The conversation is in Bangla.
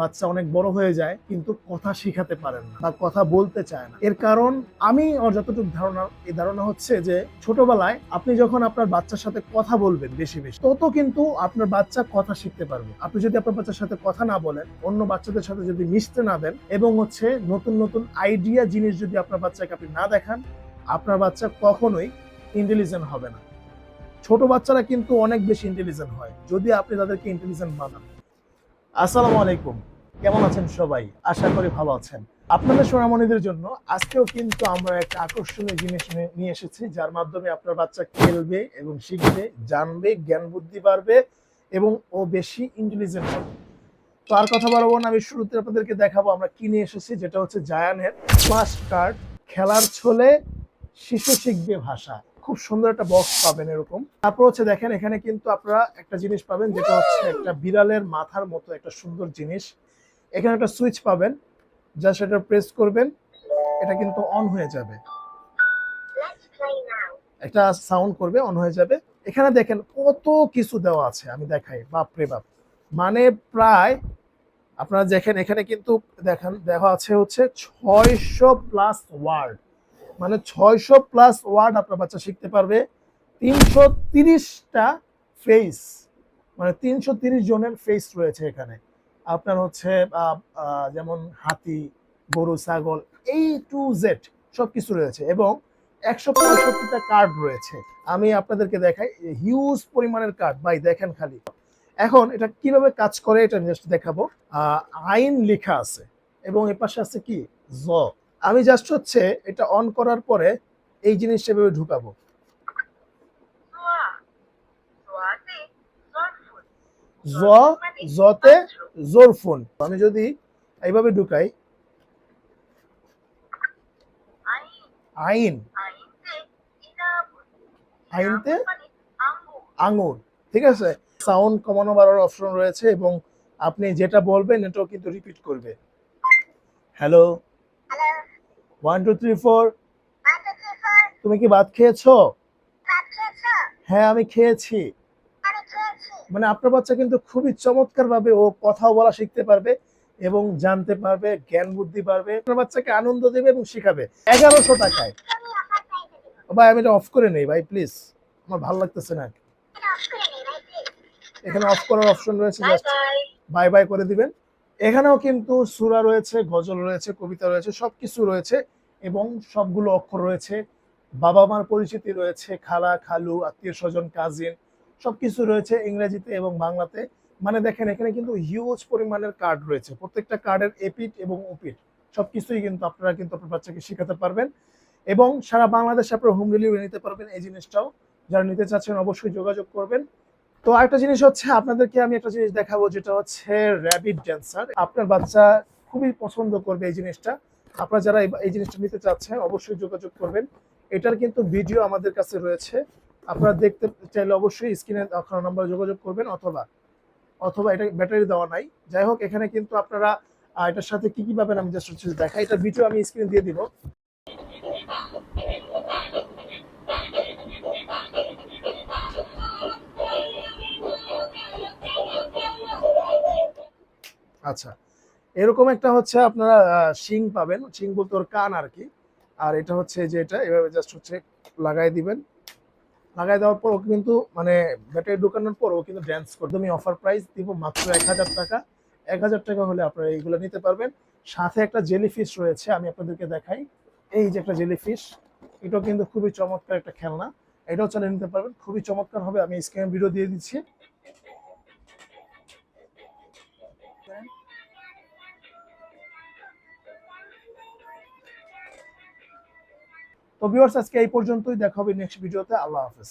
বাচ্চা অনেক বড় হয়ে যায়, কিন্তু কথা শিখাতে পারেন না বা কথা বলতে চায় না। এর কারণ আমি ওর যতটুকু ধারণা, এই ধারণা হচ্ছে যে ছোটবেলায় আপনি যখন আপনার বাচ্চার সাথে কথা বলবেন বেশি বেশি, তত কিন্তু আপনার বাচ্চা কথা শিখতে পারবে। আপনি যদি আপনার বাচ্চার সাথে কথা না বলেন, অন্য বাচ্চাদের সাথে যদি মিশতে না দেন, এবং হচ্ছে নতুন নতুন আইডিয়া জিনিস যদি আপনার বাচ্চাকে আপনি না দেখান, আপনার বাচ্চা কখনোই ইন্টেলিজেন্ট হবে না। ছোট বাচ্চারা কিন্তু অনেক বেশি ইন্টেলিজেন্ট হয়, যদি আপনি তাদেরকে ইন্টেলিজেন্ট বানান। আসসালামু আলাইকুম। কেমন আছেন সবাই? আশা করি ভালো আছেন। আপনাদের সোনামণিদের জন্য আজকেও কিন্তু আমরা একটা আকর্ষণীয় জিনিস নিয়ে- এসেছি, যার মাধ্যমে আপনার বাচ্চা খেলবে এবং শিখবে, জানবে, জ্ঞান বুদ্ধি বাড়বে এবং ও বেশি ইন্টেলিজেন্ট হবে। তো আর কথা বাড়াবো না, আমি শুরুতে আপনাদেরকে দেখাবো আমরা কি নিয়ে এসেছি, যেটা হচ্ছে জায়ানের ফ্লাশ কার্ড খেলার ছলে শিশু শিখবে ভাষা। খুব সুন্দর একটা বক্স পাবেন এরকম। তারপর হচ্ছে দেখেন, এখানে কিন্তু আপনারা একটা জিনিস পাবেন, যেটা হচ্ছে একটা বিড়ালের মাথার মতো একটা সুন্দর জিনিস। এখানে একটা সুইচ পাবেন, যা সেটা প্রেস করবেন, এটা কিন্তু অন হয়ে যাবে। একটা সাউন্ড করবে অন হয়ে যাবে। এখানে দেখেন কত কিছু দেওয়া আছে, আমি দেখাই বাপ রে বাপ। মানে প্রায়, আপনারা দেখেন, এখানে কিন্তু দেখেন, দেওয়া আছে হচ্ছে ছয়শো প্লাস ওয়ার্ড মানে ছয়শো প্লাস ওয়ার্ড আপনার বাচ্চা শিখতে পারবে। তিনশো তিরিশটা ফেস মানে তিনশো তিরিশ জনের ফেস রয়েছে এখানে। আপনার হচ্ছে যেমন হাতি, গরু, ছাগল এই টু জেড সব কিছু রয়েছে এবং একশো পঁয়ষট্টিটা কার্ড রয়েছে। আমি আপনাদেরকে দেখাই হিউজ পরিমাণের কার্ড ভাই দেখেন খালি। এখন এটা কীভাবে কাজ করে এটা জাস্ট দেখাবো। আইন লেখা আছে এবং এর পাশে আছে কি? জ। আমি জাস্ট হচ্ছে এটা অন করার পরে এই জিনিসটা এভাবে ঢুকাবো. জ, জতে জোর ফোন আমি যদি এইভাবে ঢুকাই, আইন। আইনতে আঙুর ঠিক আছে? সাউন্ড কমানো বাড়ানোর অপশন রয়েছে এবং আপনি যেটা বলবেন এটাও কিন্তু রিপিট করবে। Hello Hello. One two three four. তুমি কি ভাত খেয়েছো? হ্যাঁ আমি খেয়েছি। মানে আপনার বাচ্চা কিন্তু খুবই চমৎকার ভাবে ও কথাও বলা শিখতে পারবে এবং জানতে পারবে জ্ঞান বুদ্ধি পারবে আপনার বাচ্চাকে আনন্দ দেবে এবং শিখাবে। এগারোশো টাকায়। ভাই আমি এটা অফ করে নেই ভাই প্লিজ আমার ভালো লাগতেছে না. এখানে অফ করার অপশন রয়েছে জাস্ট বাই বাই করে দিবেন। এখানেও কিন্তু সুরা রয়েছে, গজল রয়েছে, কবিতা রয়েছে, সবকিছু রয়েছে এবং সবগুলো অক্ষর রয়েছে। বাবা মার পরিচিতি রয়েছে, খালা, খালু, আত্মীয় স্বজন কাজিন সবকিছু রয়েছে ইংরেজিতে এবং বাংলাতে। মানে দেখেন, এখানে কিন্তু হিউজ পরিমাণের কার্ড রয়েছে। প্রত্যেকটা কার্ডের এপিট এবং ওপিট সবকিছুই কিন্তু আপনারা কিন্তু আপনার বাচ্চাকে শেখাতে পারবেন এবং সারা বাংলাদেশে আপনারা হোম ডেলিভারি নিতে পারবেন। এই জিনিসটাও যারা নিতে চাচ্ছেন অবশ্যই যোগাযোগ করবেন। তো আরেকটা জিনিস হচ্ছে আপনাদেরকে আমি একটা জিনিস দেখাবো, যেটা হচ্ছে র্যাবিট ড্যান্সার আপনার বাচ্চা খুবই পছন্দ করবে এই জিনিসটা। আপনারা যারা এই- জিনিসটা নিতে চাচ্ছেন, অবশ্যই যোগাযোগ করবেন। এটার কিন্তু ভিডিও আমাদের কাছে রয়েছে। আপনারা দেখতে চাইলে অবশ্যই স্ক্রিনে দেখানো নাম্বারে যোগাযোগ করবেন, অথবা অথবা এটা ব্যাটারি দেওয়া নাই। যাই হোক, এখানে কিন্তু আপনারা এটার সাথে কি কি পাবেন আমি জাস্ট হচ্ছে দেখা এটা ভিডিও আমি স্ক্রিনে দিয়ে দিব। আচ্ছা। এরকম একটা হচ্ছে আপনারা শিং পাবেন। শিং বলতে ওর কান আর কি। আর এটা হচ্ছে যে এটা, এভাবে জাস্ট হচ্ছে লাগাই দিবেন। লাগাই দেওয়ার পর ও কিন্তু মানে ব্যাটারি ঢুকানোর পর ও কিন্তু ড্যান্স করবে। আমি অফার প্রাইস দিব মাত্র এক হাজার টাকা। এক হাজার টাকা হলে আপনারা এইগুলো নিতে পারবেন। সাথে একটা জেলিফিশ রয়েছে, আমি আপনাদেরকে দেখাই। এই যে একটা জেলিফিশ এটাও কিন্তু খুবই চমৎকার একটা খেলনা। এটাও চালিয়ে নিতে পারবেন। খুবই চমৎকার হবে, আমি স্ক্রিনে ভিডিও দিয়ে দিচ্ছি। তো ভিউয়ার্স আজকে এই পর্যন্তই। দেখা হবে নেক্সট ভিডিওতে আল্লাহ হাফেজ।